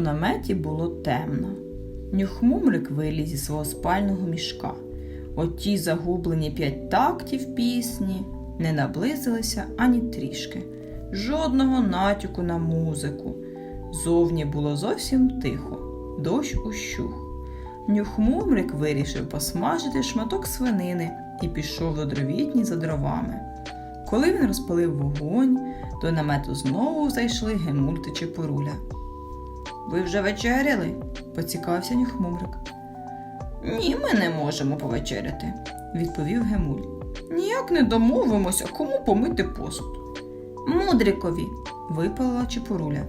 наметі було темно. Нюхмумрик виліз зі свого спального мішка. Оті загублені п'ять тактів пісні не наблизилися ані трішки, жодного натяку на музику. Зовні було зовсім тихо, дощ ущух. Нюхмумрик вирішив посмажити шматок свинини і пішов до дровітні за дровами. Коли він розпалив вогонь, до намету знову зайшли Гемуль та Чепуруля. Ви вже вечеряли? поцікавився Нюхмумрик. Ні, ми не можемо повечеряти, відповів Гемуль. Ніяк не домовимося, кому помити посуд. Мудрикові, випалила Чепуруля.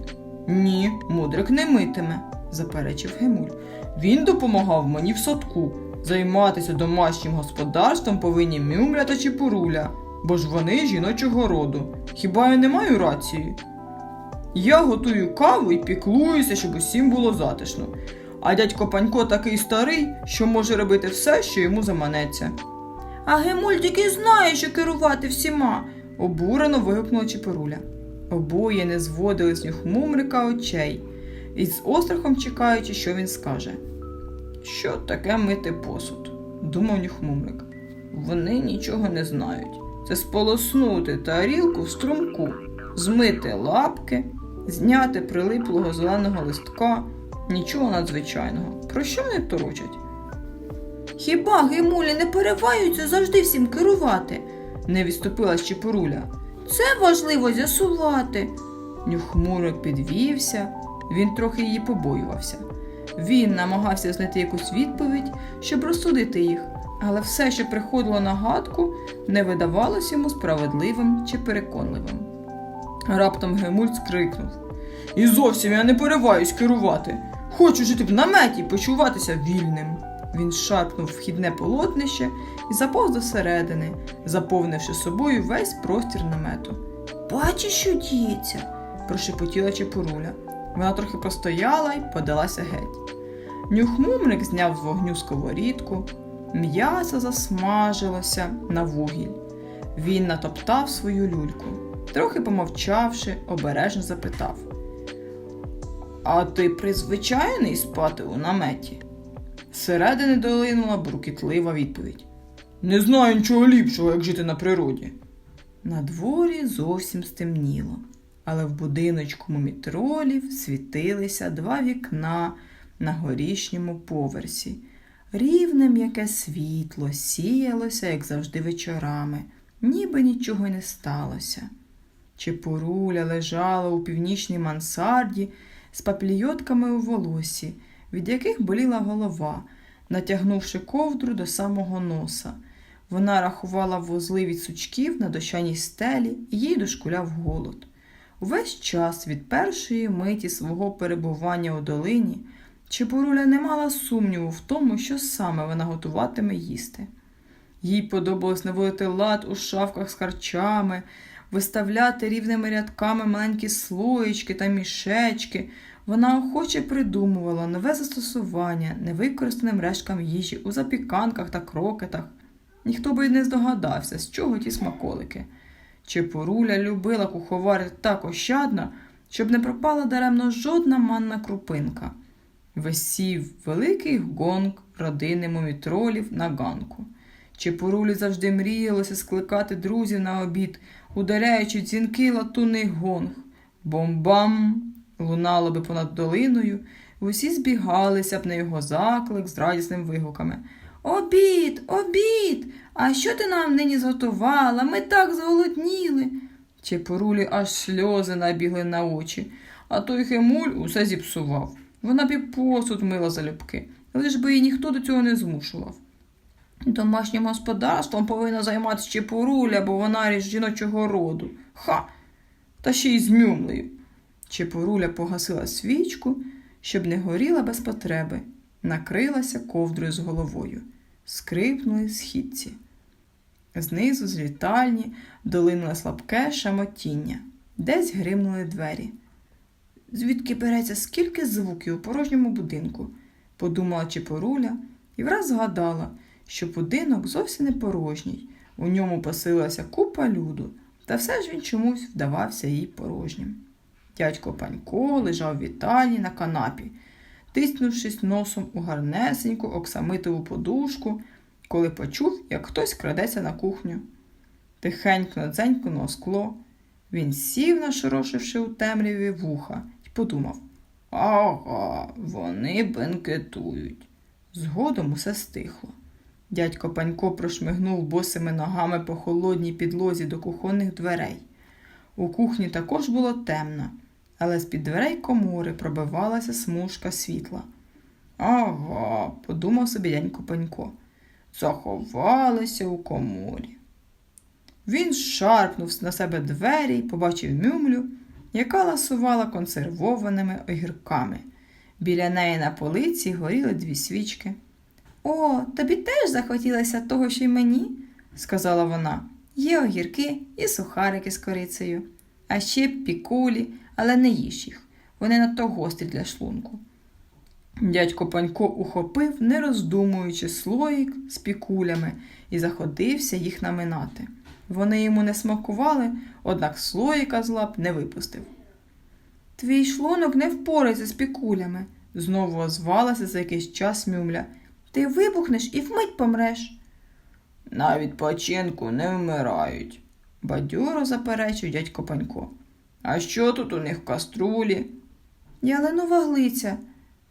Ні, мудрик не митиме, заперечив Гемуль. Він допомагав мені в садку. Займатися домашнім господарством повинні Мюмля та Чепуруля, бо ж вони жіночого роду. Хіба я не маю рації? Я готую каву і піклуюся, щоб усім було затишно. А дядько Панько такий старий, що може робити все, що йому заманеться. А Гемуль тільки знає, що керувати всіма, обурено вигукнула Чепуруля. Обоє не зводили з нюхмумрика очей, і з острахом чекаючи, що він скаже. Що таке мити посуд? думав нюхмумрик. Вони нічого не знають. Це сполоснути тарілку в струмку, змити лапки, зняти прилиплого зеленого листка, нічого надзвичайного. Про що вони торочать? Хіба гимулі не переваються завжди всім керувати? не відступила Щепоруля. Це важливо з'ясувати. Нюхмурик підвівся, він трохи її побоювався. Він намагався знайти якусь відповідь, щоб розсудити їх, але все, що приходило на гадку, не видавалось йому справедливим чи переконливим. Раптом Гемуль скрикнув. І зовсім я не пориваюсь керувати. Хочу жити в наметі почуватися вільним. Він шарпнув вхідне полотнище і заповз до середини, заповнивши собою весь простір намету. Бачиш, що діється, прошепотіла Чепуруля. Вона трохи постояла й подалася геть. Нюхмумрик зняв з вогню сковорідку, м'ясо засмажилося на вугіль. Він натоптав свою люльку. Трохи помовчавши, обережно запитав: А ти призвичайний спати у наметі? Зсередини долинула буркітлива відповідь. Не знаю нічого ліпшого, як жити на природі. На дворі зовсім стемніло, але в будиночку мумітролів світилися два вікна на горішньому поверсі. Рівне м'яке світло сіялося, як завжди, вечорами, ніби нічого й не сталося. Чепуруля лежала у північній мансарді з паплійотками у волосі, від яких боліла голова, натягнувши ковдру до самого носа. Вона рахувала вузли від сучків на дощаній стелі і їй дошкуляв голод. Увесь час від першої миті свого перебування у долині Чепуруля не мала сумніву в тому, що саме вона готуватиме їсти. Їй подобалось наводити лад у шафках з харчами, виставляти рівними рядками маленькі слоєчки та мішечки. Вона охоче придумувала нове застосування невикористаним решткам їжі у запіканках та крокетах. Ніхто би й не здогадався, з чого ті смаколики. Чепуруля любила куховарити так ощадно, щоб не пропала даремно жодна манна крупинка. Висів великий гонг родини мумітролів на ганку. Чепурулі завжди мріялося скликати друзів на обід, ударяючи дзвінкий латунний гонг. Бом-бам! лунало би понад долиною, усі збігалися б на його заклик з радісними вигуками. Обід, обід! А що ти нам нині зготувала? Ми так зголодніли. Чепурулі аж сльози набігли на очі, а той хемуль усе зіпсував. Вона б і посуд мила залюбки, лиш би її ніхто до цього не змушував. Домашнім господарством повинна займатися Чепуруля, бо вона із жіночого роду. Ха! Та ще й з мюмлею. Чепуруля погасила свічку, щоб не горіла без потреби, накрилася ковдрою з головою. Скрипнули східці. Знизу з вітальні долинуло слабке шамотіння, десь гримнули двері. Звідки береться скільки звуків у порожньому будинку, подумала Чепоруля і враз згадала, що будинок зовсім не порожній, у ньому поселилася купа люду, та все ж він чомусь вдавався їй порожнім. Дядько Панько лежав в вітальні на канапі, тиснувшись носом у гарнесеньку оксамитову подушку, коли почув, як хтось крадеться на кухню. Тихенько надзенькнуло скло. Він сів, нашорошивши у темряві вуха, і подумав Ага, вони бенкетують. Згодом усе стихло. Дядько Панько прошмигнув босими ногами по холодній підлозі до кухонних дверей. У кухні також було темно, але з-під дверей комори пробивалася смужка світла. Ага, подумав собі дядько Панько. Заховалися у коморі. Він шарпнув на себе двері і побачив мюмлю, яка ласувала консервованими огірками. Біля неї на полиці горіли дві свічки. О, тобі теж захотілося того, що й мені, сказала вона. Є огірки і сухарики з корицею, а ще пікулі, але не їж їх. Вони надто гострі для шлунку. Дядько Панько ухопив, не роздумуючи, слоїк з пікулями і заходився їх наминати. Вони йому не смакували, однак слоїка з лап не випустив. Твій шлунок не впорається з пікулями, знову озвалася за якийсь час мюмля. Ти вибухнеш і вмить помреш. На відпочинку не вмирають, бадьоро заперечив дядько Панько. А що тут у них в каструлі? Яленова глиця.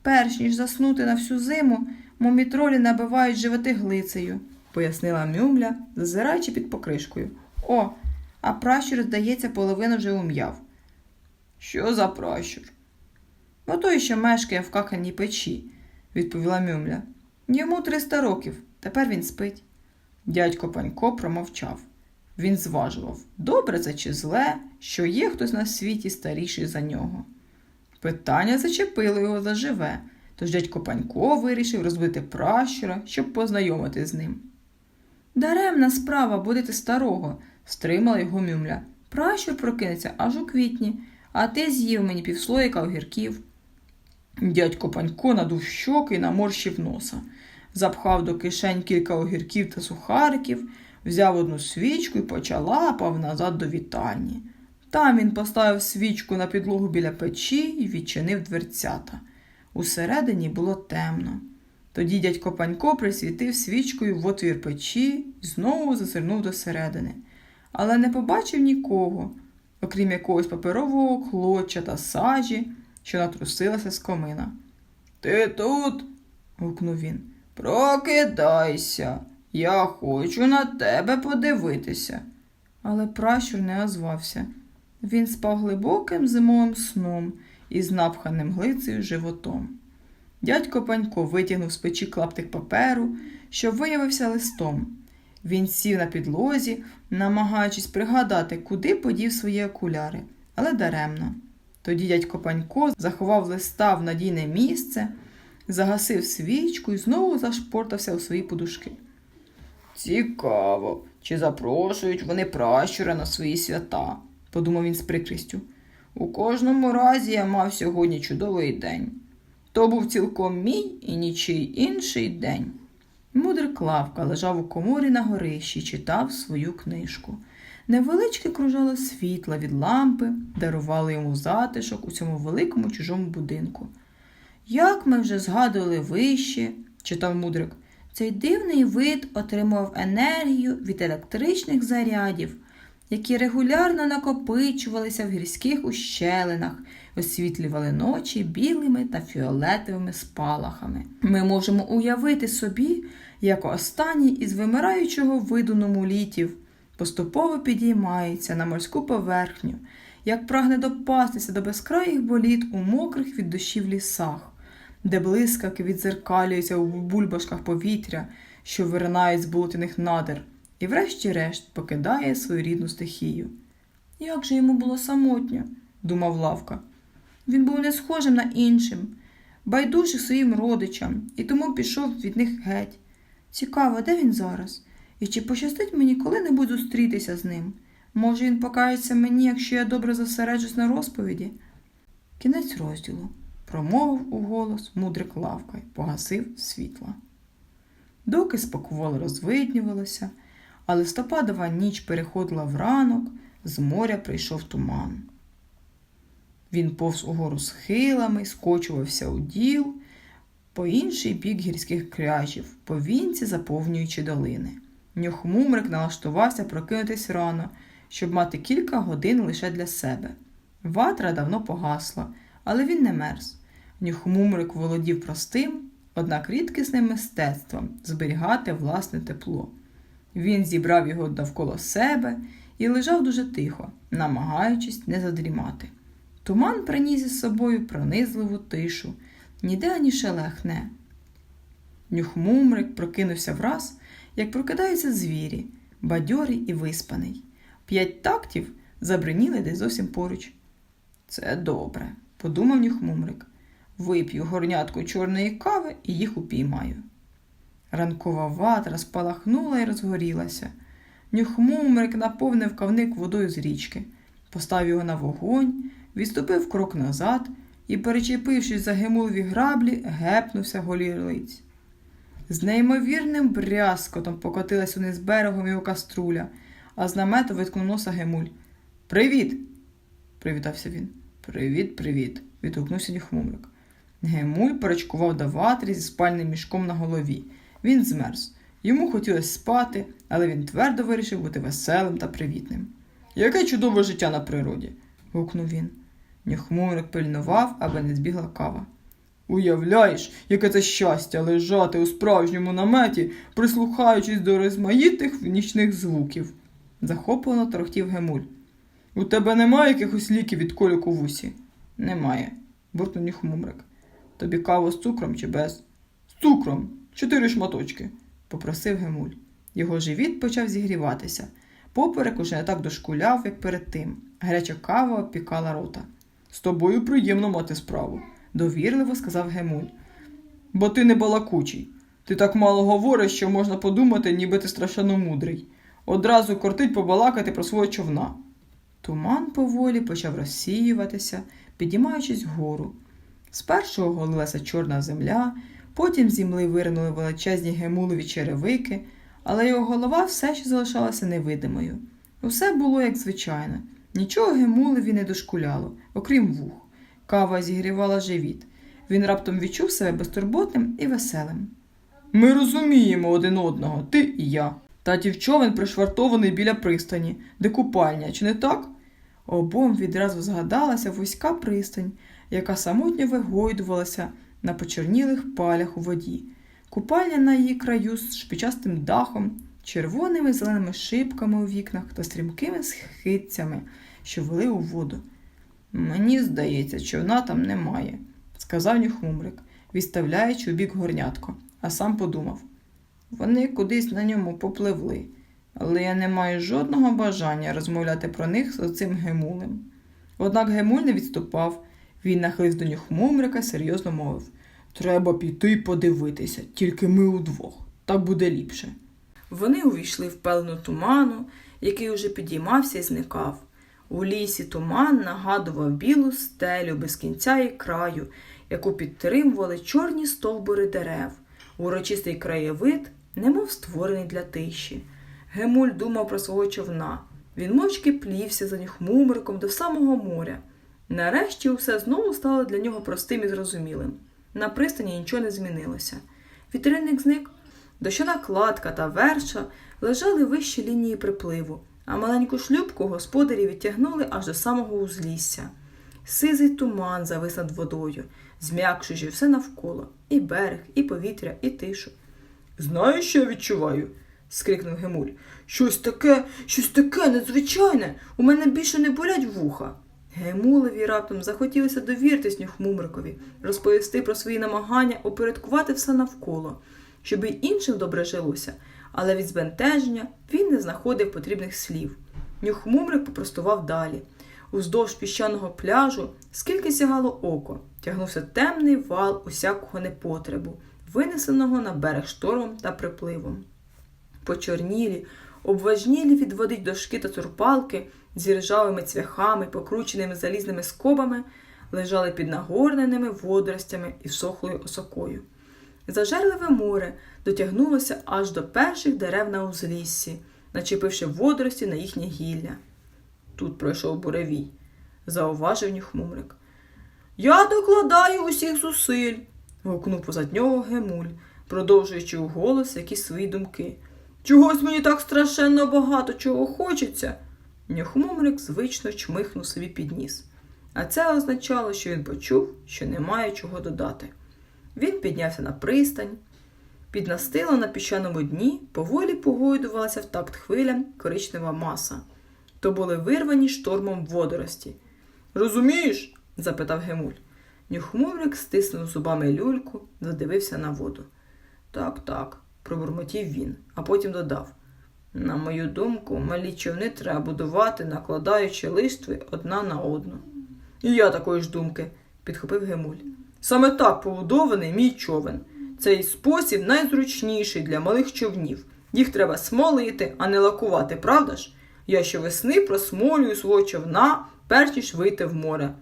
Перш ніж заснути на всю зиму, мумітролі набивають животи глицею, пояснила мюмля, зазираючи під покришкою. О, а пращур, здається, половину вже ум'яв. Що за пращур? Отой, що мешкає в каканій печі, відповіла мюмля. Йому триста років, тепер він спить. Дядько Панько промовчав. Він зважував, добре це чи зле, що є хтось на світі старіший за нього. Питання зачепило його заживе, тож дядько Панько вирішив розбити пращура, щоб познайомити з ним. Даремна справа будити старого, стримала його мюмля. Пращур прокинеться аж у квітні, а ти з'їв мені півслоїка огірків. Дядько Панько надув щоки і наморщив носа, запхав до кишень кілька огірків та сухариків, взяв одну свічку і почалапав назад до вітальні. Там він поставив свічку на підлогу біля печі і відчинив дверцята. Усередині було темно. Тоді дядько Панько присвітив свічкою в отвір печі і знову зазирнув до середини, але не побачив нікого, окрім якогось паперового клоча та сажі, що натрусилася з комина. Ти тут? гукнув він. Прокидайся, я хочу на тебе подивитися. Але пращур не озвався. Він спав глибоким зимовим сном із напханим глицею животом. Дядько Панько витягнув з печі клаптик паперу, що виявився листом. Він сів на підлозі, намагаючись пригадати, куди подів свої окуляри, але даремно. Тоді дядько Панько заховав листа в надійне місце, загасив свічку і знову зашпортався у свої подушки. Цікаво, чи запрошують вони пращура на свої свята, подумав він з прикрістю. У кожному разі я мав сьогодні чудовий день. То був цілком мій і нічий інший день. Мудрик Лавка лежав у коморі на горищі читав свою книжку. Невеличке кружало світла від лампи, дарувало йому затишок у цьому великому чужому будинку. Як ми вже згадували вище, читав мудрик, цей дивний вид отримував енергію від електричних зарядів, які регулярно накопичувалися в гірських ущелинах, освітлювали ночі білими та фіолетовими спалахами. Ми можемо уявити собі, як останній із вимираючого виду номулітів поступово підіймається на морську поверхню, як прагне допастися до безкраїх боліт у мокрих від дощів лісах, де блискавки відзеркалюються у бульбашках повітря, що виринають з болотяних надр, і врешті-решт покидає свою рідну стихію. Як же йому було самотньо, думав Лавка. Він був не схожим на іншим, байдужий своїм родичам, і тому пішов від них геть. Цікаво, де він зараз? І чи пощастить мені коли-небудь зустрітися з ним? Може, він покається мені, якщо я добре зосереджусь на розповіді? Кінець розділу промовив у голос мудрик лавка й погасив світла. Доки спокволо розвиднювалося, а листопадова ніч переходила в ранок, з моря прийшов туман. Він повз угору схилами, скочувався у діл, по інший бік гірських кряжів, повінці заповнюючи долини. Нюхмумрик налаштувався прокинутись рано, щоб мати кілька годин лише для себе. Ватра давно погасла, але він не мерз. Нюхмумрик володів простим, однак рідкісним мистецтвом зберігати власне тепло. Він зібрав його довкола себе і лежав дуже тихо, намагаючись не задрімати. Туман приніс із собою пронизливу тишу, ніде ані шелехне. Нюхмумрик прокинувся враз, як прокидаються звірі, бадьорий і виспаний. П'ять тактів забриніли десь зовсім поруч. Це добре, подумав нюхмумрик. Вип'ю горнятку чорної кави і їх упіймаю. Ранкова ватра спалахнула і розгорілася. Нюхмумрик наповнив кавник водою з річки, поставив його на вогонь, відступив крок назад і, перечепившись за гемулові граблі, гепнувся голірлиць. З неймовірним брязкотом покотилась униз берегом його каструля, а з намету виткнув носа Гемуль. Привіт! привітався він. Привіт, привіт, відгукнувся Нюхмумрик. Гемуль перечкував до ватрі зі спальним мішком на голові. Він змерз. Йому хотілося спати, але він твердо вирішив бути веселим та привітним. Яке чудове життя на природі. гукнув він. Нюхмумрик пильнував, аби не збігла кава. Уявляєш, яке це щастя лежати у справжньому наметі, прислухаючись до розмаїтих нічних звуків, захоплено торохтів Гемуль. У тебе немає якихось ліків від коліку в вусі? Немає, буркнув Нюхмумрик. Тобі каву з цукром чи без? З цукром. Чотири шматочки, попросив Гемуль. Його живіт почав зігріватися. Поперек уже не так дошкуляв, як перед тим. Гаряча кава обпікала рота. З тобою приємно мати справу, довірливо сказав Гемуль. Бо ти не балакучий. Ти так мало говориш, що можна подумати, ніби ти страшенно мудрий. Одразу кортить побалакати про свого човна. Туман поволі почав розсіюватися, підіймаючись вгору. Спершу оголилася чорна земля, потім з земли виринули величезні гемулові черевики, але його голова все ще залишалася невидимою. Усе було як звичайно, нічого гемулеві не дошкуляло, окрім вух. Кава зігрівала живіт. Він раптом відчув себе безтурботним і веселим. Ми розуміємо один одного, ти і я. Татів човен пришвартований біля пристані, де купальня, чи не так? Обом відразу згадалася вузька пристань, яка самотньо вигойдувалася на почорнілих палях у воді. Купальня на її краю з шпичастим дахом, червоними зеленими шибками у вікнах та стрімкими схитцями, що вели у воду. Мені здається, човна там немає, сказав Нюхмумрик, відставляючи у бік горнятко, а сам подумав. Вони кудись на ньому попливли, але я не маю жодного бажання розмовляти про них з оцим гемулем. Однак Гемуль не відступав, він нахилився до Нюхмумрика, серйозно мовив Треба піти подивитися, тільки ми удвох. Так буде ліпше. Вони увійшли в пелену туману, який уже підіймався і зникав. У лісі туман нагадував білу стелю без кінця і краю, яку підтримували чорні стовбури дерев. Урочистий краєвид, немов створений для тиші. Гемуль думав про свого човна. Він мовчки плівся за нюхмумриком до самого моря. Нарешті усе знову стало для нього простим і зрозумілим. На пристані нічого не змінилося. Вітрильник зник, дощана кладка та верша лежали вище лінії припливу, а маленьку шлюбку господарі відтягнули аж до самого узлісся. Сизий туман завис над водою, зм'якшуючи все навколо і берег, і повітря, і тишу. Знаєш, що я відчуваю? скрикнув Гемуль. Щось таке, щось таке незвичайне. У мене більше не болять вуха. Гемулеві раптом захотілося довіритись Нюхмумрикові, розповісти про свої намагання упорядкувати все навколо, щоб і іншим добре жилося, але від збентеження він не знаходив потрібних слів. Нюхмумрик попростував далі. Уздовж піщаного пляжу, скільки сягало око, тягнувся темний вал усякого непотребу, винесеного на берег штормом та припливом. Почорнілі, обважнілі від води дошки та цурпалки зі ржавими цвяхами, покрученими залізними скобами, лежали під нагорненими водоростями і всохлою осокою. Зажерливе море дотягнулося аж до перших дерев на узліссі, начепивши водорості на їхнє гілля. Тут пройшов буревій, зауважив Нюхмумрик. Я докладаю усіх зусиль. гукнув позад нього Гемуль, продовжуючи у голос якісь свої думки. Чогось мені так страшенно багато чого хочеться. Нюхмумрик звично чмихнув собі під ніс. А це означало, що він почув, що немає чого додати. Він піднявся на пристань. Під настилом на піщаному дні поволі погойдувалася в такт хвилям коричнева маса. То були вирвані штормом водорості. Розумієш? запитав Гемуль. Нюхмурик стиснув зубами люльку, задивився на воду. Так, так, пробурмотів він, а потім додав. На мою думку, малі човни треба будувати, накладаючи листви одна на одну. І я такої ж думки, підхопив Гемуль. Саме так побудований мій човен. Цей спосіб найзручніший для малих човнів. Їх треба смолити, а не лакувати, правда ж? Я щовесни просмолюю свого човна, перш ніж вийти в море.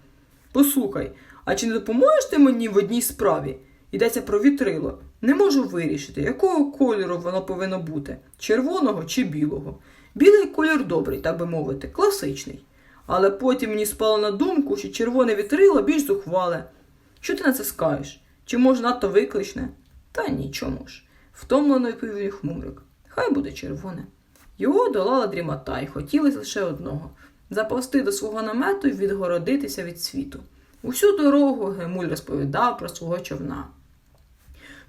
Послухай, а чи не допоможеш ти мені в одній справі? Йдеться про вітрило. Не можу вирішити, якого кольору воно повинно бути червоного чи білого. Білий колір добрий, так би мовити, класичний. Але потім мені спало на думку, що червоне вітрило більш зухвале. Що ти на це скажеш? Чи може надто викличне? Та нічому ж. Втомлено відповів хмурик. Хай буде червоне. Його долала дрімота, і хотілося лише одного заповзти до свого намету і відгородитися від світу. Усю дорогу Гемуль розповідав про свого човна.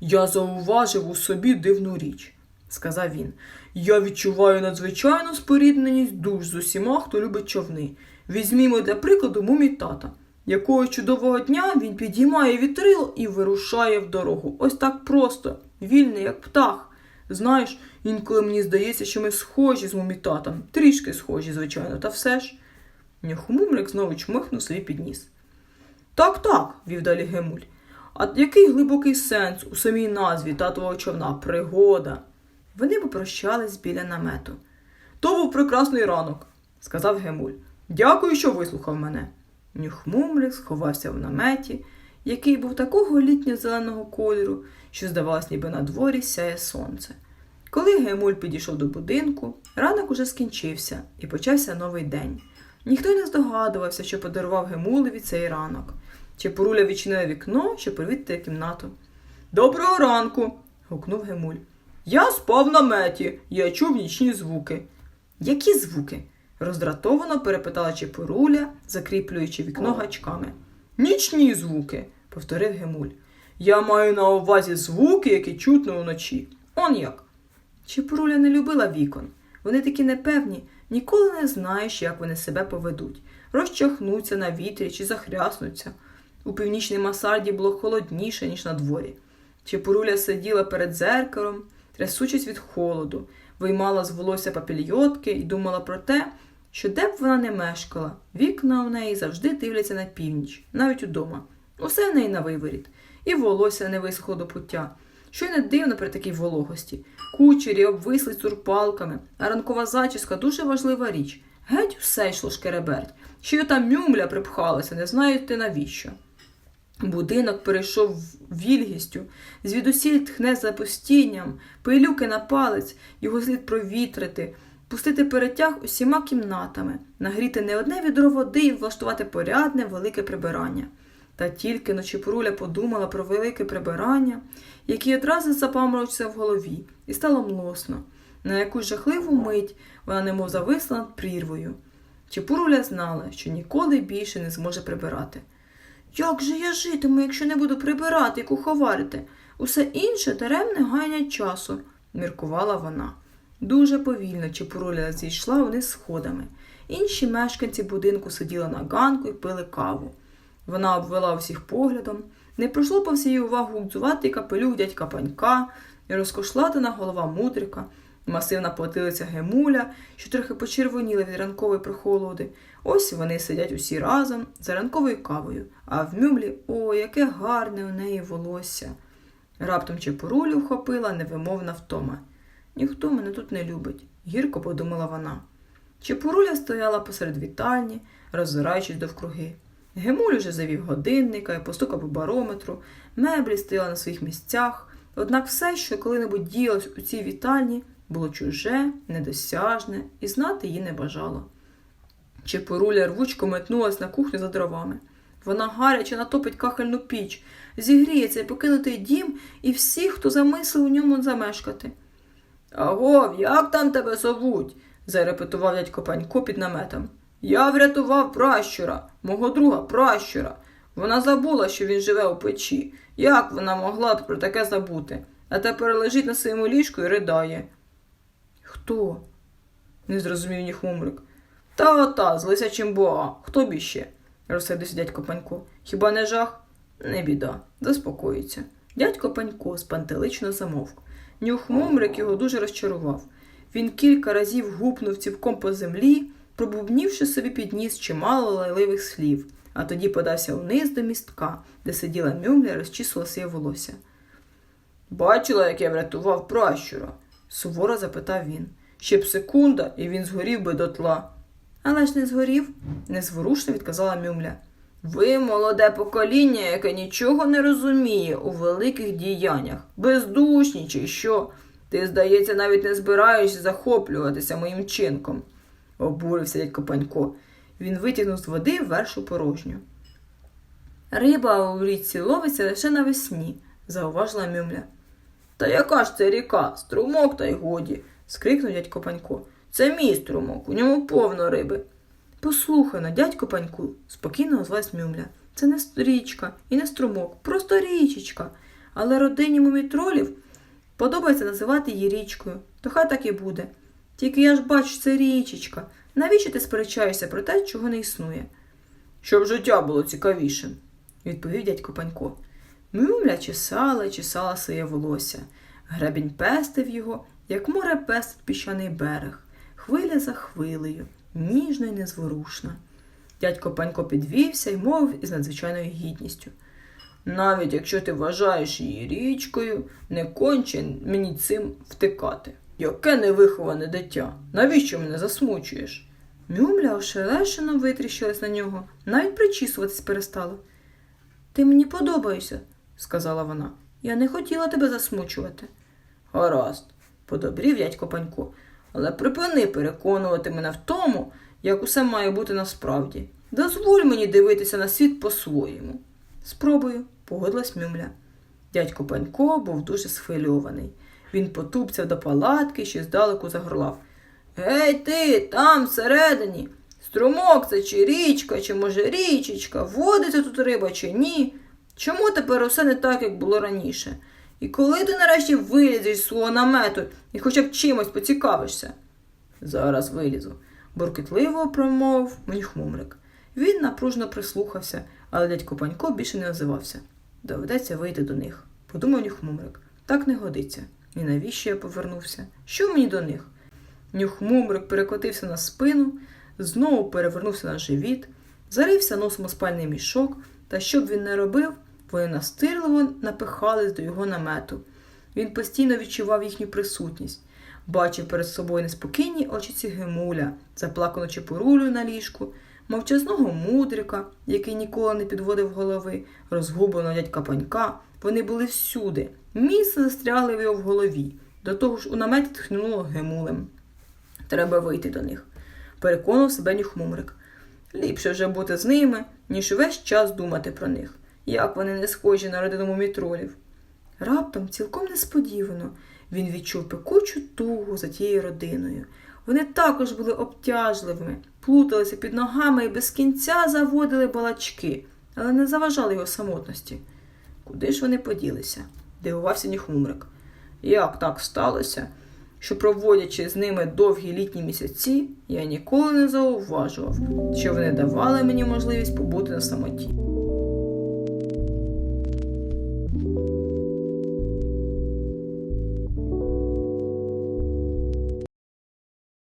Я зауважив у собі дивну річ, сказав він. Я відчуваю надзвичайну спорідненість душ з усіма, хто любить човни. Візьмімо для прикладу мумі тата. Якого чудового дня він підіймає вітрило і вирушає в дорогу. Ось так просто, вільний, як птах. Знаєш, інколи мені здається, що ми схожі з мумітатом. Трішки схожі, звичайно, та все ж. Нюхмумрик знову чмихнув собі під ніс. Так, так, вів далі Гемуль. А який глибокий сенс у самій назві татового човна пригода? Вони попрощались біля намету. То був прекрасний ранок, сказав Гемуль. Дякую, що вислухав мене. Нюхмумрик сховався в наметі, який був такого літньо-зеленого кольору, що, здавалось, ніби на дворі сяє сонце. Коли Гемуль підійшов до будинку, ранок уже скінчився і почався новий день. Ніхто не здогадувався, що подарував Гемулеві цей ранок. Чепуруля відчинила вікно, щоб привітати кімнату. Доброго ранку. гукнув Гемуль. Я спав в наметі, я чув нічні звуки. Які звуки? Роздратовано перепитала Чепуруля, закріплюючи вікно гачками. Нічні звуки, повторив Гемуль. Я маю на увазі звуки, які чутно вночі. Он як. Чепуруля не любила вікон. Вони такі непевні, ніколи не знаєш, як вони себе поведуть, розчахнуться на вітрі чи захряснуться. У північній масарді було холодніше, ніж на дворі. Чепуруля сиділа перед дзеркалом, трясучись від холоду, виймала з волосся папільйотки і думала про те, що де б вона не мешкала, вікна у неї завжди дивляться на північ, навіть удома. Усе в неї на виворіт, і волосся не висохло до пуття. Що й не дивно при такій вологості. Кучері обвисли цурпалками, а ранкова зачіска дуже важлива річ. Геть усе йшло шкереберть. Ще й ота мюмля припхалася, не знаєте навіщо. Будинок перейшов вільгістю, звідусіль тхне запустінням, пилюки на палець, його слід провітрити, пустити перетяг усіма кімнатами, нагріти не одне відро води і влаштувати порядне велике прибирання. Та тільки ночі Поруля подумала про велике прибирання, яке одразу запаморочився в голові, і стало млосно. На якусь жахливу мить вона немов зависла над прірвою. Чепуруля знала, що ніколи більше не зможе прибирати. Як же я житиму, якщо не буду прибирати і куховарити? Усе інше даремне гаяння часу, міркувала вона. Дуже повільно Чепуруля зійшла вниз сходами. Інші мешканці будинку сиділи на ганку і пили каву. Вона обвела всіх поглядом. Не пройшло по всій увагу гудзуватий капелюх дядька панька розкошлатана голова мудрика, масивна потилиця гемуля, що трохи почервоніла від ранкової прохолоди. Ось вони сидять усі разом за ранковою кавою, а в мюмлі о, яке гарне у неї волосся. Раптом чепурулю вхопила невимовна втома. Ніхто мене тут не любить, гірко подумала вона. Чепуруля стояла посеред вітальні, роззираючись довкруги. Гемуль уже завів годинника і постукав по барометру, меблі стояли на своїх місцях, однак все, що коли-небудь діялось у цій вітальні, було чуже, недосяжне і знати її не бажало. Чепуруля рвучко метнулась на кухню за дровами. Вона гаряче натопить кахельну піч, зігріє цей покинутий дім і всіх, хто замислив у ньому замешкати. Агов, як там тебе зовуть? зарепетував дядько Панько під наметом. Я врятував пращура, мого друга пращура. Вона забула, що він живе у печі. Як вона могла про таке забути? А тепер лежить на своєму ліжку і ридає. Хто? не зрозумів ніхмумрик. Та ота, з лисячим боа. Хто б іще? розсердився дядько Панько. Хіба не жах? Не біда, заспокоїться. Дядько Панько спантелично замовк. Нюхмумрик його дуже розчарував. Він кілька разів гупнув цівком по землі, пробубнівши собі під ніс чимало лайливих слів, а тоді подався вниз до містка, де сиділа мюмля розчісувала своє волосся. Бачила, як я врятував пращура? суворо запитав він. Ще б секунда, і він згорів би дотла. Але ж не згорів, незворушно відказала Мюмля. Ви молоде покоління, яке нічого не розуміє у великих діяннях, бездушні чи що. Ти, здається, навіть не збираєшся захоплюватися моїм чинком, обурився дядько Панько. Він витягнув з води вершу порожню. Риба у річці ловиться лише навесні, зауважила Мюмля. Та яка ж це ріка? Струмок та й годі, скрикнув дядько Панько. Це мій струмок, у ньому повно риби. Послухай на дядько Паньку, спокійно озвалась Мюмля. Це не річка і не струмок, просто річечка. Але родині мумітролів подобається називати її річкою, то хай так і буде. Тільки я ж бачу, це річечка. Навіщо ти сперечаєшся про те, чого не існує? Щоб життя було цікавішим, відповів дядько Панько. Мюмля чесала і чесала своє волосся. Гребінь пестив його, як море пестить піщаний берег, хвиля за хвилею, ніжна й незворушна. Дядько Панько підвівся й мовив із надзвичайною гідністю. Навіть якщо ти вважаєш її річкою, не конче мені цим втикати. Яке невиховане дитя, навіщо мене засмучуєш? Мюмля ошелешено витріщилась на нього, навіть причісуватись перестала. Ти мені подобаєшся, сказала вона. Я не хотіла тебе засмучувати. Гаразд, подобрів дядько Панько, але припини переконувати мене в тому, як усе має бути насправді. Дозволь мені дивитися на світ по-своєму. Спробую, погодилась Мюмля. Дядько Панько був дуже схвильований. Він потупцяв до палатки, що здалеку загорлав. Гей ти, там всередині. Струмок це чи річка, чи може річечка, водиться тут риба чи ні. Чому тепер усе не так, як було раніше? І коли ти нарешті вилізеш з свого намету і хоча б чимось поцікавишся? Зараз вилізу, буркітливо промовив Муньхмумрик. Він напружно прислухався, але дядько Панько більше не озивався. Доведеться вийти до них, подумав Нюхмумрик. Так не годиться. І навіщо я повернувся? Що мені до них? Нюхмумрик перекотився на спину, знову перевернувся на живіт, зарився носом у спальний мішок, та що б він не робив, вони настирливо напихались до його намету. Він постійно відчував їхню присутність, бачив перед собою неспокійні очі цігемуля, заплакану чепурулю на ліжку, мовчазного мудрика, який ніколи не підводив голови, розгубленого дядька панька. Вони були всюди, місце застрягли в його в голові. До того ж у наметі тхнуло гемулем. Треба вийти до них, переконав себе Нюхмумрик. Ліпше вже бути з ними, ніж весь час думати про них, як вони не схожі на родину мумітролів. Раптом, цілком несподівано, він відчув пекучу тугу за тією родиною. Вони також були обтяжливими, плуталися під ногами і без кінця заводили балачки, але не заважали його самотності. Куди ж вони поділися? дивувався Ніхмумрик. Як так сталося, що, проводячи з ними довгі літні місяці, я ніколи не зауважував, що вони давали мені можливість побути на самоті.